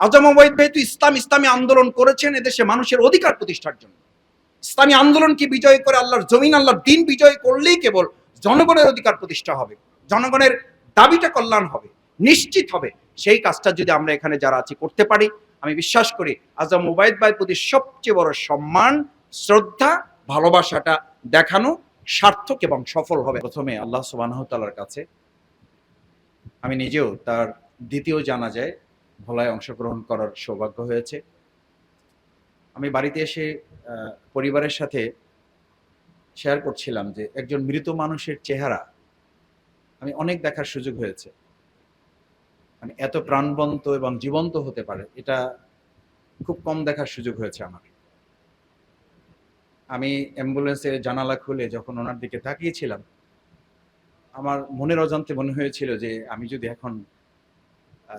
আজম ওবায়দ ভাই ইসলাম, ইসলামী আন্দোলন করেছেন এদেশে মানুষের অধিকার প্রতিষ্ঠার জন্য। ইসলামী আন্দোলনকে বিজয় করে? আল্লাহর জমিন, আল্লাহর দিন বিজয় করলেই কেবল জনগণের অধিকার প্রতিষ্ঠা হবে। জনগণের দাবিটা কল্যাণ হবে, নিশ্চিত হবে। সেই কাজটা যদি আমরা এখানে যারা আছি করতে পারি, আমি বিশ্বাস করি আজম ওবায়দ ভাইয়ের প্রতি সবচেয়ে বড় সম্মান, শ্রদ্ধা, ভালোবাসাটা দেখানো সার্থক এবং সফল হবে। প্রথমে আল্লাহ সুবাহ কাছে আমি নিজেও তার দ্বিতীয় জানা যায় ভোলায় অংশগ্রহণ করার সৌভাগ্য হয়েছে। আমি বাড়িতে এসে পরিবারের সাথে শেয়ার করছিলাম যে একজন মৃত মানুষের চেহারা আমি অনেক দেখার সুযোগ হয়েছে। মানে এত প্রাণবন্ত এবং জীবন্ত হতে পারে, এটা খুব কম দেখার সুযোগ হয়েছে আমার। আমি অ্যাম্বুলেন্সের জানালা খুলে যখন ওনার দিকে তাকিয়েছিলাম, আমার মনের অজান্তে মনে হয়েছিল যে আমি যদি এখন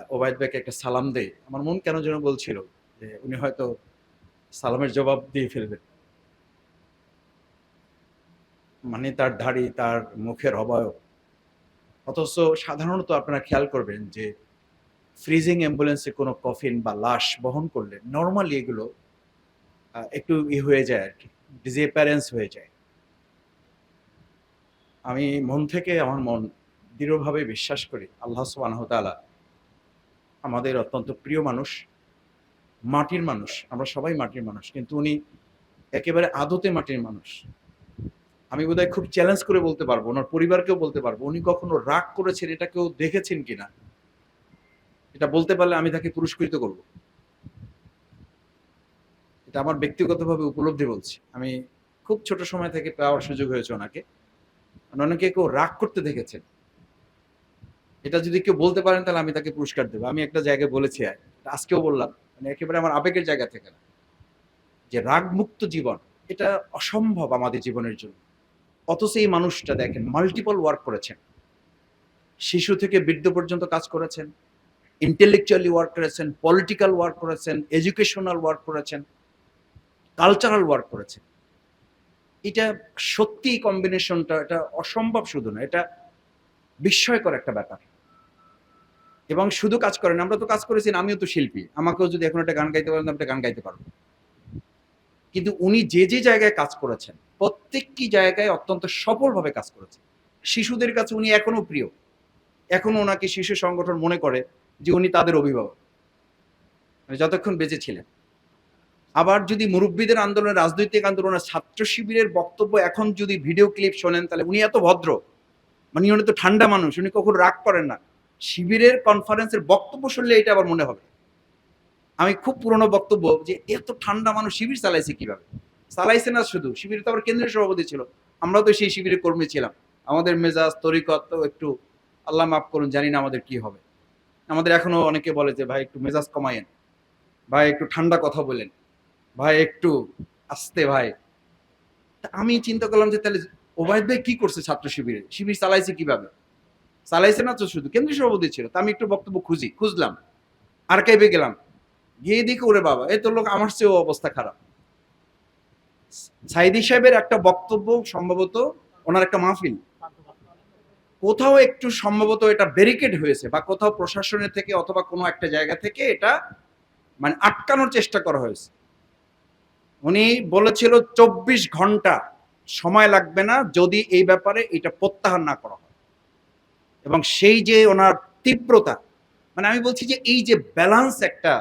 ওবায়দ ভাইকে একটা সালাম দেই। আমার মন কেন যেন বলছিল যে উনি হয়তো সালামের জবাব দিয়ে ফেলবেন। মানে তার দাড়ি তার মুখের অবয়ব। অথচ সাধারণত আপনারা খেয়াল করবেন যে ফ্রিজিং অ্যাম্বুলেন্সে কোনো কফিন বা লাশ বহন করলে নর্মালি এগুলো একটু ই হয়ে যায় আর কি ডিসঅ্যাপারেন্স হয়ে যায়। আমি মন থেকে, আমার মন দৃঢ়ভাবে বিশ্বাস করি, আল্লাহ সুবহানাহু ওয়া তাআলা আমাদের অত্যন্ত প্রিয় মানুষ, মাটির মানুষ, আমরা সবাই মাটির মানুষ, কিন্তু উনি একেবারে আদতে মাটির মানুষ। আমি বোধহয় খুব চ্যালেঞ্জ করে বলতে পারব, ওনার পরিবারকেও বলতে পারব, উনি কখনো রাগ করেছেন, এটা কেউ দেখেছেন কিনা? এটা বলতে পারলে আমি তাকে পুরস্কৃত করব। এটা আমার ব্যক্তিগতভাবে উপলব্ধি বলছি। আমি খুব ছোট সময় থেকে পাওয়ার সুযোগ হয়েছে ওনাকে। অনেকে কেউ রাগ করতে দেখেছেন। এটা যদি কেউ বলতে পারেন, তাহলে আমি তাকে পুরস্কার দেবো। আমি একটা জায়গায় বলেছি আজকেও বললাম মানে একেবারে আমার আবেগের জায়গা থেকে না। যে রাগ মুক্ত জীবন, এটা অসম্ভব আমাদের জীবনের জন্য। অথচ এই মানুষটা দেখেন মাল্টিপল ওয়ার্ক করেছেন। শিশু থেকে বৃদ্ধ পর্যন্ত কাজ করেছেন ইন্টেলেকচুয়ালি ওয়ার্ক করেছেন পলিটিক্যাল ওয়ার্ক করেছেন এডুকেশনাল ওয়ার্ক করেছেন কালচারাল ওয়ার্ক করেছেন। এটা সত্যি কম্বিনেশনটা এটা অসম্ভব শুধু না, এটা বিস্ময়কর একটা ব্যাপার। এবং শুধু কাজ করেন, আমরা তো কাজ করেছি আমিও তো শিল্পী। আমাকেও যদি এখন একটা গান গাইতে পারেন একটা গান গাইতে পারব কিন্তু উনি যে যে জায়গায় কাজ করেছেন, প্রত্যেকটি জায়গায় অত্যন্ত সফলভাবে কাজ করেছেন। শিশুদের কাছে উনি এখনও প্রিয়। এখনও ওনাকে শিশু সংগঠন মনে করে যে, উনি তাদের অভিভাবক। যতক্ষণ বেঁচে ছিলেন। আবার যদি মুরব্বীদের আন্দোলনের রাজনৈতিক আন্দোলনের ছাত্র শিবিরের বক্তব্য এখন যদি ভিডিও ক্লিপ শোনেন, তাহলে উনি এত ভদ্র। মানে উনি তো ঠান্ডা মানুষ, উনি কখনো রাগ করেন না। শিবিরের কনফারেন্সের বক্তব্য শুনলে এটা আবার মনে হবে। আমি খুব পুরনো বক্তব্য যে এত ঠান্ডা মানুষ শিবির চালাইছে কীভাবে? চালাইছে না শুধু, শিবির তো আবার কেন্দ্রীয় সভাপতি ছিল। আমরা তো সেই শিবিরের কর্মী ছিলাম। আমাদের মেজাজ, তরিকত একটু আল্লাহ মাফ করুন, জানি না আমাদের কি হবে। আমাদের এখনও অনেকে বলে যে, ভাই, একটু মেজাজ কমায়েন। ভাই, একটু ঠান্ডা কথা বলেন। ভাই, একটু আস্তে, ভাই। আমি চিন্তা করলাম যে, তাহলে ওবায়দ ভাই কি করছে ছাত্র শিবিরে? শিবির চালাইছে কীভাবে? চালাইছে না তো শুধু? কেন্দ্রীয় সভাপতি ছিল। তা আমি একটু বক্তব্য খুঁজি। খুঁজলাম। আর আর্কাইভে গেলাম। গিয়ে দেখি, ওরে বাবা, এই তো লোক আমার চেয়েও অবস্থা খারাপ। সাইদি সাহেবের একটা বক্তব্য সম্ভবত ওনার একটা মাহফিল। কোথাও একটু সম্ভবত এটা ব্যারিকেড হয়েছে বা কোথাও প্রশাসনের থেকে অথবা কোনো একটা জায়গা থেকে এটা মানে আটকানোর চেষ্টা করা হয়েছে। উনি বলেছিল, চব্বিশ ঘণ্টা সময় লাগবে না যদি এই ব্যাপারে এটা প্রত্যাহার না করা হয়। এবং সেই যে ওনার তীব্রতা মানে আমি বলছি যে এই যে ব্যালান্স একটা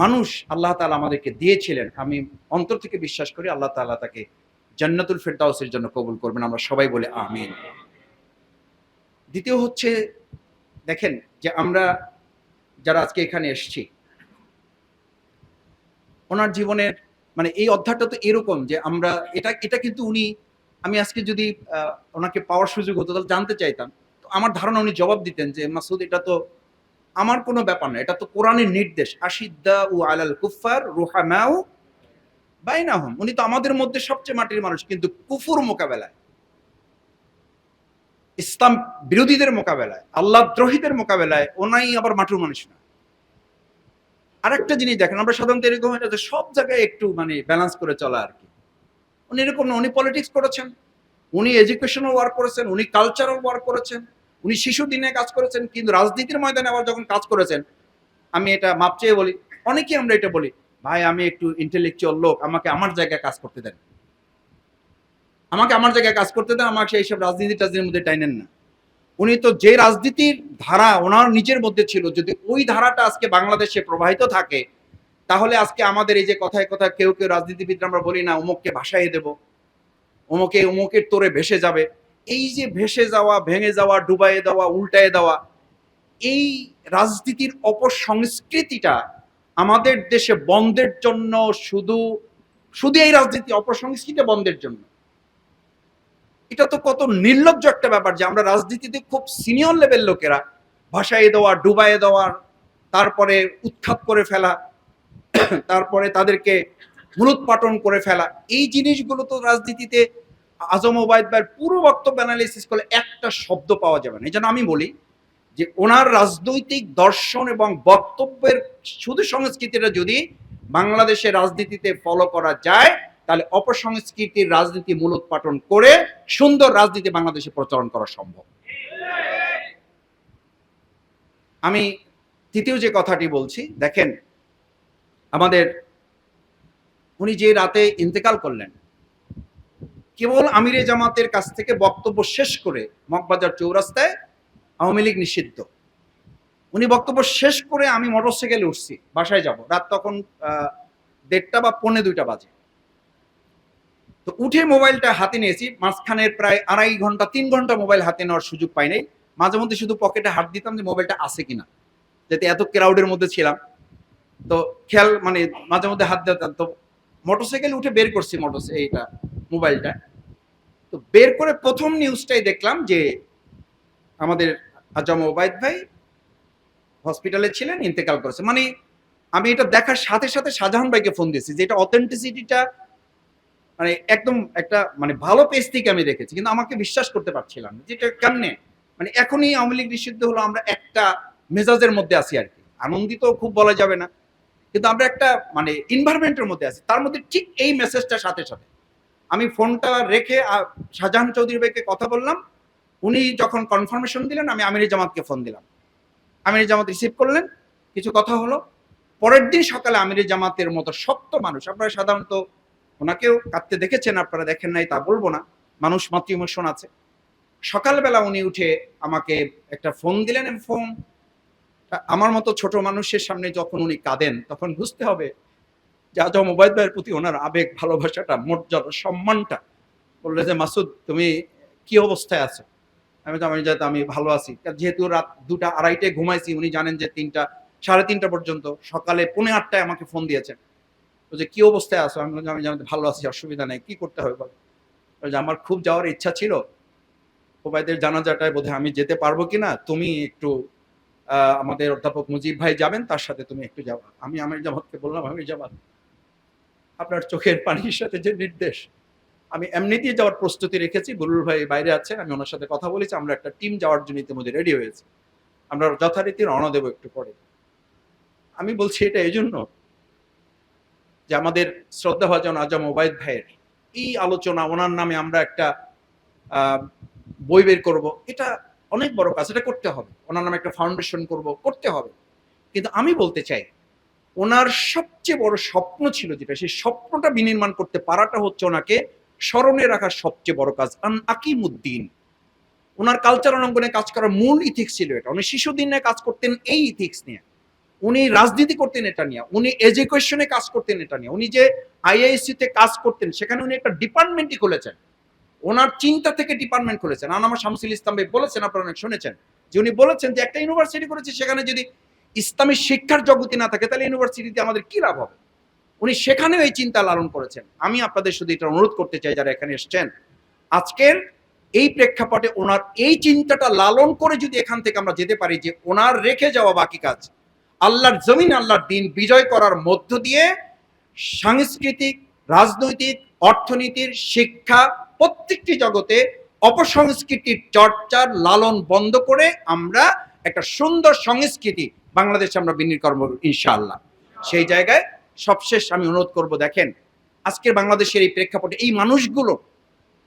মানুষ আল্লাহ তালা আমাদেরকে দিয়েছিলেন, আমি অন্তর থেকে বিশ্বাস করি আল্লাহ তালা তাকে জান্নাতুল ফেরদাউসের জন্য কবুল করবেন, আমরা সবাই বলে আমিন। দ্বিতীয় হচ্ছে, দেখেন যে আমরা যারা আজকে এখানে এসেছি, ওনার জীবনের মানে এই অধ্যায়টা তো এরকম যে আমরা, এটা এটা কিন্তু উনি, আমি আজকে যদি ওনাকে পাওয়ার সুযোগ হতো তাহলে জানতে চাইতাম। আমার ধারণা উনি জবাব দিতেন যে মাসুদ এটা তো আমার কোনো ব্যাপার না, এটা তো কোরআনের নির্দেশ। আশিদ্দা ও আলাল কুফার রুহামাউ বাইনাহুম। উনি তো আমাদের মধ্যে সবচেয়ে মাটির মানুষ, কিন্তু কুফুর মোকাবেলায়, ইসলাম বিরোধীদের মোকাবেলায়, আল্লাহ দ্রোহীদের মোকাবেলায় ওনাই আবার মাটির মানুষ না। আরেকটা জিনিস দেখেন, আমরা সাধারণত এরকম না যে সব জায়গায় একটু মানে ব্যালেন্স করে চলা আর কি। উনি এরকম না, উনি পলিটিক্স করেছেন, উনি এডুকেশনাল ওয়ার্ক করেছেন, উনি কালচারাল ওয়ার্ক করেছেন। উনি শিশু দিনে কাজ করেছেন, কিন্তু রাজনীতির ময়দানে আবার যখন কাজ করেছেন, আমি এটা মাপ চেয়ে বলি, অনেকেই আমরা এটা বলি, ভাই, আমি একটু ইন্টেলেকচুয়াল লোক, আমাকে আমার জায়গায় কাজ করতে দেন। আমাকে আমার জায়গায় কাজ করতে দেন, আমাকে এইসব রাজনীতি টাজনীতির মধ্যে টাইনেন না। উনি তো যে রাজনীতির ধারা ওনার নিজের মধ্যে ছিল, যদি ওই ধারাটা আজকে বাংলাদেশে প্রবাহিত থাকে, তাহলে আজকে আমাদের এই যে কথায় কথা কেউ কেউ রাজনীতিবিদরা আমরা বলি না, অমুককে ভাসাইয়ে দেব, অমুকে, অমুকের তোরে ভেসে যাবে। এই যে ভেসে যাওয়া, ভেঙে যাওয়া, ডুবাইয়ে দেওয়া উল্টায়ে দেওয়া, এই রাজনীতির অপসংস্কৃতিটা আমাদের দেশে বন্ধের জন্য শুধু শুধু এই রাজনীতি, অপসংস্কৃতি বন্ধের জন্য। এটা তো কত নির্লজ্জ একটা ব্যাপার যে আমরা রাজনীতিতে খুব সিনিয়র লেভেল লোকেরা ভাসাইয়ে দেওয়া, ডুবাইয়ে দেওয়ার তারপরে উৎখাত করে ফেলা, তারপরে তাদেরকে মূলোৎপাটন করে ফেলা, এই জিনিসগুলো তো রাজনীতিতে আজম ওবায়দ ভাইয়ের পুরো বক্তব্য অ্যানালিসিস করলে একটা শব্দ পাওয়া যাবে না। এই জন্য আমি বলি যে, ওনার রাজনৈতিক দর্শন এবং বক্তব্যের শুধু সংস্কৃতিটা যদি বাংলাদেশের রাজনীতিতে ফলো করা যায়, তাহলে অপসংস্কৃতির রাজনীতি মূলোৎপাটন করে সুন্দর রাজনীতি বাংলাদেশে প্রচলন করা সম্ভব। আমি তৃতীয় যে কথাটি বলছি, দেখেন, আমাদের উনি যে রাতে ইন্তেকাল করলেন কেবল আমিরে জামাতের কাছ থেকে বক্তব্য শেষ করে মগবাজার চৌরাস্তায় আওয়ামী লীগ নিষিদ্ধ। উনি বক্তব্য শেষ করে আমি মোটরসাইকেলে উঠছি, বাসায় যাব। রাত তখন দেড়টা বা পৌনে দুইটা বাজে। তো উঠে মোবাইলটা হাতে নিয়েছি, মাঝখানের প্রায় আড়াই ঘণ্টা, তিন ঘণ্টা মোবাইল হাতে নেওয়ার সুযোগ পাই নাই। মাঝে মধ্যে শুধু পকেটে হাত দিতাম যে মোবাইলটা আছে কিনা, যাতে এত ক্রাউডের মধ্যে ছিলাম। তো খেয়াল মানে মাঝে মধ্যে হাত দিতাম। তো মোটরসাইকেল উঠে বের করছি মোটর এইটা। মোবাইলটা। তো বের করে প্রথম নিউজটাই দেখলাম যে আমাদের আজম ওবায়দ ভাই হসপিটালে ছিলেন ইন্তেকাল করেছে। মানে আমি এটা দেখার সাথে সাথে শাহজাহান ভাইকে ফোন দিয়েছি যে এটা অথেন্টিসিটিটা মানে একদম একটা মানে ভালো পেজ থেকে আমি দেখেছি। কিন্তু আমাকে বিশ্বাস করতে পারছিলাম যেটা কেমনে? মানে এখনই আওয়ামী লীগ নিষিদ্ধ হলো, আমরা একটা মেজাজের মধ্যে আছি আর কি। আনন্দিত খুব বলা যাবে না। কিন্তু আমরা একটা মানে ইনভারমেন্টের মধ্যে আছি। তার মধ্যে ঠিক এই মেসেজটার সাথে সাথে আমি ফোনটা রেখে শাহজাহান চৌধুরী ভাইকে কথা বললাম। উনি যখন কনফার্মেশন দিলেন, আমি আমির জামাতকে ফোন দিলাম। আমির জামাত রিসিভ করলেন, কিছু কথা হলো। পরের দিন সকালে আমির জামাতের মতো শক্ত মানুষ, আপনারা সাধারণত ওনাকেও কাঁদতে দেখেছেন, আপনারা দেখেন নাই, তা বলব না, মানুষ মাতৃ ইমোশন আছে। সকালবেলা উনি উঠে আমাকে একটা ফোন দিলেন ফোন আমার মতো ছোট মানুষের সামনে যখন উনি কাঁদেন, তখন বুঝতে হবে যে আজম ভাইয়ের প্রতি ওনার আবেগ, ভালোবাসাটা মর্যাদা সম্মানটা বললে যে, মাসুদ, তুমি কি অবস্থায় আছো? আমি তো, আমি যাতে আমি ভালো আছি। যেহেতু রাত দুটা আড়াইটে ঘুমাইছি, উনি জানেন যে, তিনটা, সাড়ে তিনটা পর্যন্ত সকালে পৌনে আটটায় আমাকে ফোন দিয়েছেন। যে, কি অবস্থায় আছো? আমি আমি জানি ভালো আছি, অসুবিধা নেই, কি করতে হবে বলো? যে, আমার খুব যাওয়ার ইচ্ছা ছিল। ওবায়দের জানাজাটায় বোধহয় আমি যেতে পারব কিনা তুমি একটু আমাদের অধ্যাপক মুজিব ভাই যাবেন, তার সাথে তুমি একটু যাবা। আমি আমির জামাতকে বললাম, আমির জামাত আপনার চোখের পানির সাথে যে নির্দেশ। আমি এমনিতেই যাওয়ার প্রস্তুতি রেখেছি বুলুল ভাই বাইরে আছেন আমি ওনার সাথে কথা বলেছি, আমরা একটা টিম যাওয়ার জন্য ইতিমধ্যে রেডি হয়েছে। আমরা যথারীতি রওনা দেবো একটু পরে। আমি বলছি এটা এই জন্য যে আমাদের শ্রদ্ধা ভাজন আজম ওবায়দ ভাইয়ের এই আলোচনা, ওনার নামে আমরা একটা বই বের করব, এটা অনেক বড় কাজ, এটা করতে হবে। ওনার নামে একটা ফাউন্ডেশন করব, করতে হবে। কিন্তু আমি বলতে চাই ওনার সবচেয়ে বড় স্বপ্ন ছিল যেটা, সেই স্বপ্নটা বিনির্মাণ করতে পারাটা হচ্ছে ওনাকে স্মরণে রাখার সবচেয়ে বড় কাজ, আন আকিমুদ্দিন। ওনার কালচার অঙ্গনে কাজ করার মূল ইথিক্স ছিল এটা। উনি শিশুদিন নিয়ে কাজ করতেন এই ইথিক্স নিয়ে। উনি রাজনীতি করতেন এটা নিয়ে। উনি এডুকেশনে কাজ করতেন এটা নিয়ে। উনি যে আইআইসি তে কাজ করতেন, সেখানে উনি একটা ডিপার্টমেন্টই খুলেছেন। ওনার চিন্তা থেকে ডিপার্টমেন্ট খুলেছেন। আনামা শামসুল ইসলাম ভাই বলেছেন, আপনারা অনেক শুনেছেন। যে উনি বলেছেন যে একটা ইউনিভার্সিটি করেছে, সেখানে যদি ইসলামী শিক্ষার জগতে না থাকে, তাহলে ইউনিভার্সিটিতে আমাদের কি লাভ হবে? উনি সেখানেও এই চিন্তা লালন করেছেন। আমি আপনাদের শুধু এটা অনুরোধ করতে চাই, যারা এখানে এসছেন, আজকের এই প্রেক্ষাপটে ওনার এই চিন্তাটা লালন করে যদি এখান থেকে আমরা যেতে পারি যে ওনার রেখে যাওয়া বাকি কাজ, আল্লাহর জমিন, আল্লাহর দিন বিজয় করার মধ্য দিয়ে সাংস্কৃতিক, রাজনৈতিক, অর্থনীতির, শিক্ষা, প্রত্যেকটি জগতে অপসংস্কৃতির চর্চার লালন বন্ধ করে আমরা একটা সুন্দর সংস্কৃতি বাংলাদেশে আমরা বিনিয়োগ করব ইনশাআল্লাহ। সেই জায়গায় সবশেষ আমি অনুরোধ করব, দেখেন, আজকের বাংলাদেশের এই প্রেক্ষাপটে এই মানুষগুলো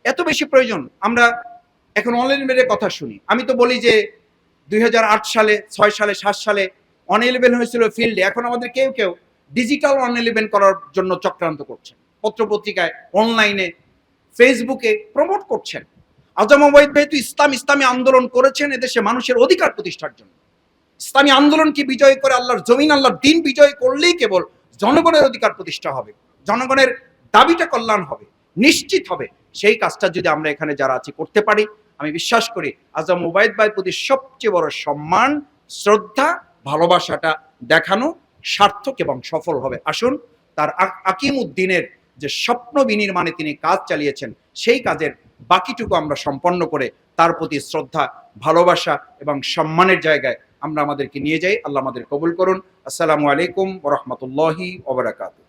এত বেশি প্রয়োজন। আমরা এখন অনলাইন মেরে কথা শুনি। আমি তো বলি যে দুই হাজার আট সালে, ছয় সালে, সাত সালে অন ইলেভেন হয়েছিল ফিল্ডে। এখন আমাদের কেউ কেউ ডিজিটাল অন ইলেভেন করার জন্য চক্রান্ত করছেন। পত্রপত্রিকায়, অনলাইনে, ফেসবুকে প্রমোট করছেন। আজম ওবায়দ ভাই তো ইসলাম, ইসলামী আন্দোলন করেছেন এদেশে মানুষের অধিকার প্রতিষ্ঠার জন্য। ইসলামী আন্দোলনকে বিজয় করে? আল্লাহর জমিন, আল্লাহর দিন বিজয় করলেই কেবল জনগণের অধিকার প্রতিষ্ঠা হবে, জনগণের দাবিটা কল্যাণ হবে, নিশ্চিত হবে। সেই কাজটা যদি আমরা এখানে যারা আছি করতে পারি, আমি বিশ্বাস করি আজম ওবায়দ ভাইয়ের প্রতি সবচেয়ে বড় সম্মান, শ্রদ্ধা, ভালোবাসাটা দেখানো সার্থক এবং সফল হবে। আসুন, তার আকিম উদ্দিনের যে স্বপ্ন বিনির্মাণে তিনি কাজ চালিয়েছেন, সেই কাজের বাকিটুকু আমরা সম্পন্ন করে তার প্রতি শ্রদ্ধা, ভালোবাসা এবং সম্মানের জায়গায় আমরা আমাদেরকে নিয়ে যাই। আল্লাহ আমাদের কবুল করুন। আসসালামু আলাইকুম রহমতুল্লাহি ওবরাকাতু